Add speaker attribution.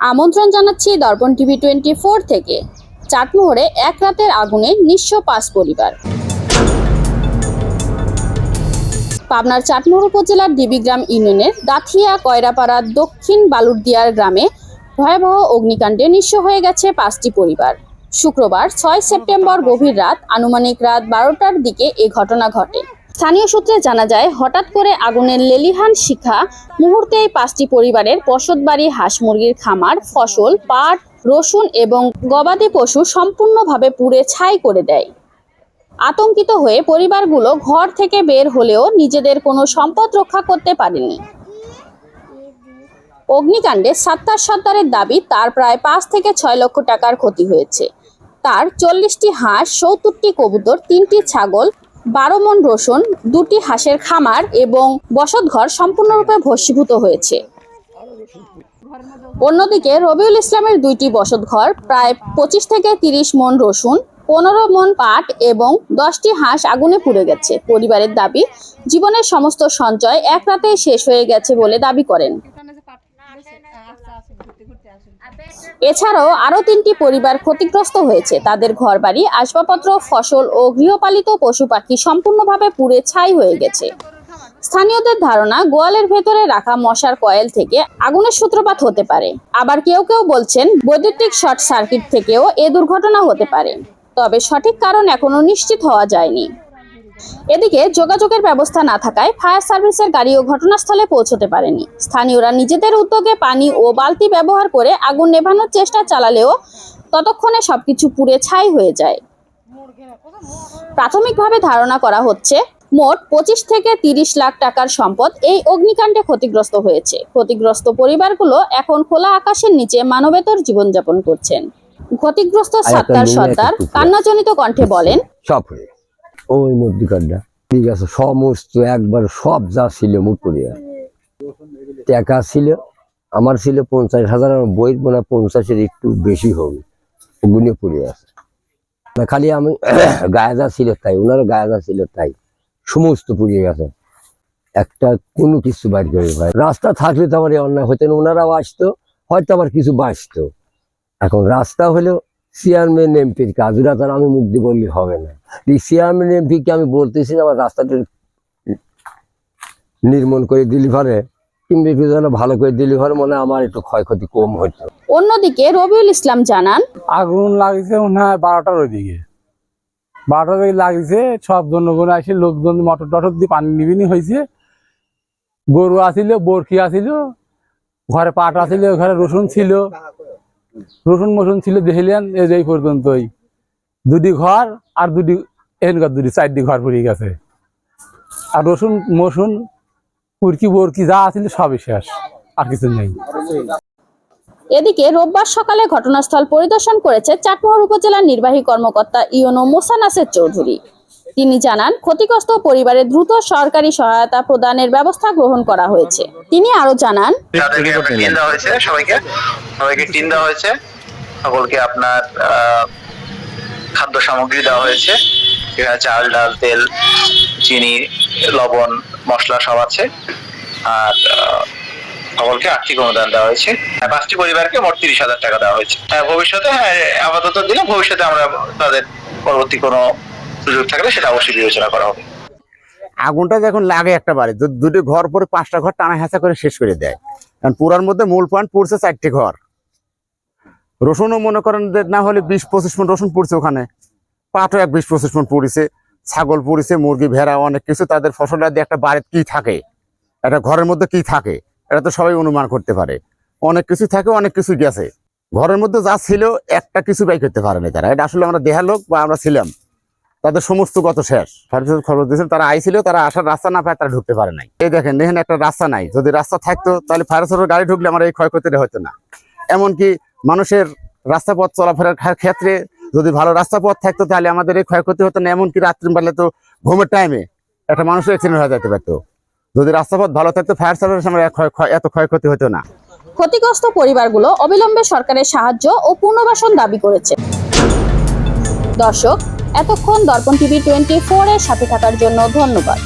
Speaker 1: আমন্ত্রণ জানাচ্ছি দর্পণ TV twenty four থেকে। চাটমোহরে এক রাতের আগুনে নিঃস্ব পাঁচ পরিবার। পাবনার চাটমোহর উপজেলার ডিবিগ্রাম ইউনিয়নের দাথিয়া, কয়রাপাড়া, দক্ষিণ বালুরদিয়ার গ্রামে ভয়াবহ অগ্নিকাণ্ডে নিঃস্ব হয়ে গেছে পাঁচটি পরিবার। শুক্রবার ছয় সেপ্টেম্বর গভীর রাত, আনুমানিক রাত বারোটার দিকে এ ঘটনা ঘটে। স্থানীয় সূত্রে জানা যায়, হঠাৎ করে আগুনের লেলিহান শিখা মুহূর্তেই পাঁচটি পরিবারের বসতবাড়ি, হাঁস মুরগির খামার, ফসল, পাট, রসুন এবং গবাদি পশু সম্পূর্ণভাবে পুড়ে ছাই করে দেয়। আতঙ্কিত হয়ে পরিবারগুলো ঘর থেকে বের হলেও নিজেদের কোনো সম্পদ রক্ষা করতে পারেনি। অগ্নিকাণ্ডে সাত্তার সর্দারের দাবি, তার প্রায় পাঁচ থেকে ছয় লক্ষ টাকার ক্ষতি হয়েছে। তার চল্লিশটি হাঁস সত্তরটি কবুতর, তিনটি ছাগল বারো মন রসুন, দুটি হাঁসের খামার এবং বসতঘর সম্পূর্ণরূপে ভস্মীভূত হয়েছে। অন্যদিকে রবিউল ইসলামের দুইটি বসতঘর প্রায় পঁচিশ থেকে তিরিশ মন রসুন, পনেরো মন পাট এবং দশটি হাঁস আগুনে পুড়ে গেছে। পরিবারের দাবি, জীবনের সমস্ত সঞ্চয় এক রাতে শেষ হয়ে গেছে বলে দাবি করেন। এছাড়াও আরও তিনটি পরিবার ক্ষতিগ্রস্ত হয়েছে। তাদের ঘরবাড়ি আসবাবপত্র ফসল ও গৃহপালিত পশু পাখি সম্পূর্ণভাবে পুড়ে ছাই হয়ে গেছে। স্থানীয়দের ধারণা গোয়ালের ভেতরে রাখা মশার কয়েল থেকে আগুনের সূত্রপাত হতে পারে। আবার কেউ কেউ বলছেন বৈদ্যুতিক শর্ট সার্কিট থেকেও এ দুর্ঘটনা হতে পারে। তবে সঠিক কারণ এখনও নিশ্চিত হওয়া যায়নি। এদিকে যোগাযোগের ব্যবস্থা না থাকায় ফায়ার সার্ভিসের গাড়িও ঘটনাস্থলে পৌঁছতে পারেনি। স্থানীয়রা নিজেদের উদ্যোগে পানি ও বালতি ব্যবহার করে আগুন নেভানোর চেষ্টা চালালেও ততক্ষণে সবকিছু পুড়ে ছাই হয়ে যায়। প্রাথমিকভাবে ধারণা করা হচ্ছে মোট পঁচিশ থেকে তিরিশ লাখ টাকার সম্পদ এই অগ্নিকাণ্ডে ক্ষতিগ্রস্ত হয়েছে। ক্ষতিগ্রস্ত পরিবারগুলো এখন খোলা আকাশের নিচে মানবেতর জীবনযাপন করছেন। ক্ষতিগ্রস্ত সাত্তার সর্দার কান্নাজনিত কণ্ঠে বলেন
Speaker 2: সব হয়ে ওই মধ্যিকারটা। ঠিক আছে, সমস্ত একবার সব যা ছিল মুখ করিয়া টাকা ছিল, আমার ছিল পঞ্চাশ হাজার আমার বইয়ের মনে হয় পঞ্চাশের একটু বেশি হবে। ওগুলো পড়ে আছে। না, খালি আমি গায়ে যা ছিল তাই, ওনারও গায়ে যা ছিল তাই। সমস্ত পুড়িয়ে গেছে। একটা কোনো কিছু বাইর করে ভাই। রাস্তা থাকলে তো আমার অন্যায় হতেন ওনারাও আসতো, হয়তো আবার কিছু বাঁচতো। এখন রাস্তা হলো চেয়ারম্যান এমপির কাজ ওরা তার আমি মুখ দিয়ে বললে হবে না। এই চেয়ারম্যান এমপিকে আমি বলতেছি আমার রাস্তাটা নির্মূল করে দিলি পারে কিংবা একটু যেন ভালো করে দিলি পারে মনে আমার একটু ক্ষয়ক্ষতি কম হতো
Speaker 1: অন্যদিকে রবিউল ইসলাম জানান
Speaker 3: আগুন লাগছে মনে হয় বারোটার ওইদিকে। বারোটার দিকে লাগছে সব জনগণ আসে লোকজন মটর টটর দিয়ে পানি নিবিনি হয়েছে গরু আসিল বরকি আসিল ঘরে পাট আসিল ঘরে রসুন ছিল। রসুন মসুন ছিল দেখিলেন এই পর্যন্তই। দুটি ঘর আর দুটি এনকার দুটি, চারটি ঘর পড়ে গেছে। আর রসুন মসুন কুরকি বরকি যা আছিল সবই শেষ, আর কিছু নেই।
Speaker 1: এদিকে রোববার সকালে ঘটনাস্থল পরিদর্শন করেছে চাটমোহর উপজেলার নির্বাহী কর্মকর্তা ইওনো মোসানাসের চৌধুরী। তিনি জানান ক্ষতিগ্রস্ত পরিবারে দ্রুত সরকারি সহায়তা প্রদানের ব্যবস্থা গ্রহণ করা হয়েছে। তিনি আরও জানান
Speaker 4: সবাইকে। সবাইকে হয়েছে। সকলকে আপনার খাদ্য সামগ্রী দেওয়া হয়েছে। এখানে চাল ডাল তেল চিনি লবণ মশলা সব আছে। আর সকলকে আর্থিক অনুদান দেওয়া হয়েছে। আর পাঁচটি পরিবারকে মোট তিরিশ হাজার টাকা দেওয়া হয়েছে। হ্যাঁ, ভবিষ্যতে হ্যাঁ আপাতত দিলে ভবিষ্যতে আমরা তাদের পরবর্তী কোনো সুযোগ থাকলে সেটা অবশ্যই বিবেচনা করা হবে।
Speaker 5: আগুনটা যখন লাগে একটা বাড়ি দুটি ঘর পরে পাঁচটা ঘর টানা হেঁচা করে শেষ করে দেয়। কারণ পুরার মধ্যে মূল পয়েন্ট পড়ছে চারটি ঘর। রসুনও মনে করেন না হলে বিশ পঁচিশ মন রসুন পড়ছে ওখানে। পাটও এক বিশ পঁচিশ মন পড়েছে, ছাগল পড়েছে, মুরগি, ভেড়া, অনেক কিছু। তাদের ফসলটা দিয়ে একটা বাড়িতে কি থাকে? একটা ঘরের মধ্যে কি থাকে? এটা তো সবাই অনুমান করতে পারে। অনেক কিছু থাকে, অনেক কিছু গেছে। ঘরের মধ্যে যা ছিল, একটা কিছু ব্যয় করতে পারেনি তারা। এটা আসলে আমরা দেহা লোক বা আমরা ছিলাম। তাদের সমস্ত গত শেষ? সার্ভিসের খবর দিয়েছেন, তারা আইছিল, তারা আসার রাস্তা না পায়, তারা ঢুকতে পারে নাই। এই দেখেন এখানে একটা রাস্তা নাই। যদি রাস্তা থাকতো, তাহলে ফায়ার সার্ভিসের গাড়ি ঢুকলে আমার এই ক্ষয়ক্ষতিটা হতো না। এমনকি মানুষের রাস্তা পথ চলাফেরার ক্ষেত্রে যদি ভালো রাস্তা পথ থাকতো, তাহলে আমাদের এই ক্ষয়ক্ষতি হতো না। এমনকি রাত্রি বেলা তো ঘুমের টাইমে একটা মানুষের অ্যাক্সিডেন্ট হয়ে যেতে পারতো। যদি রাস্তাপথ ভালো থাকতো ফায়ার সার্ভিস আমার এত ক্ষয়ক্ষতি হতো না।
Speaker 1: ক্ষতিগ্রস্ত পরিবারগুলো অবিলম্বে সরকারের সাহায্য ও পুনর্বাসন দাবি করেছে। দর্শক এতক্ষণ দর্পণ টিভি টোয়েন্টি ফোর এর সাথে থাকার জন্য ধন্যবাদ।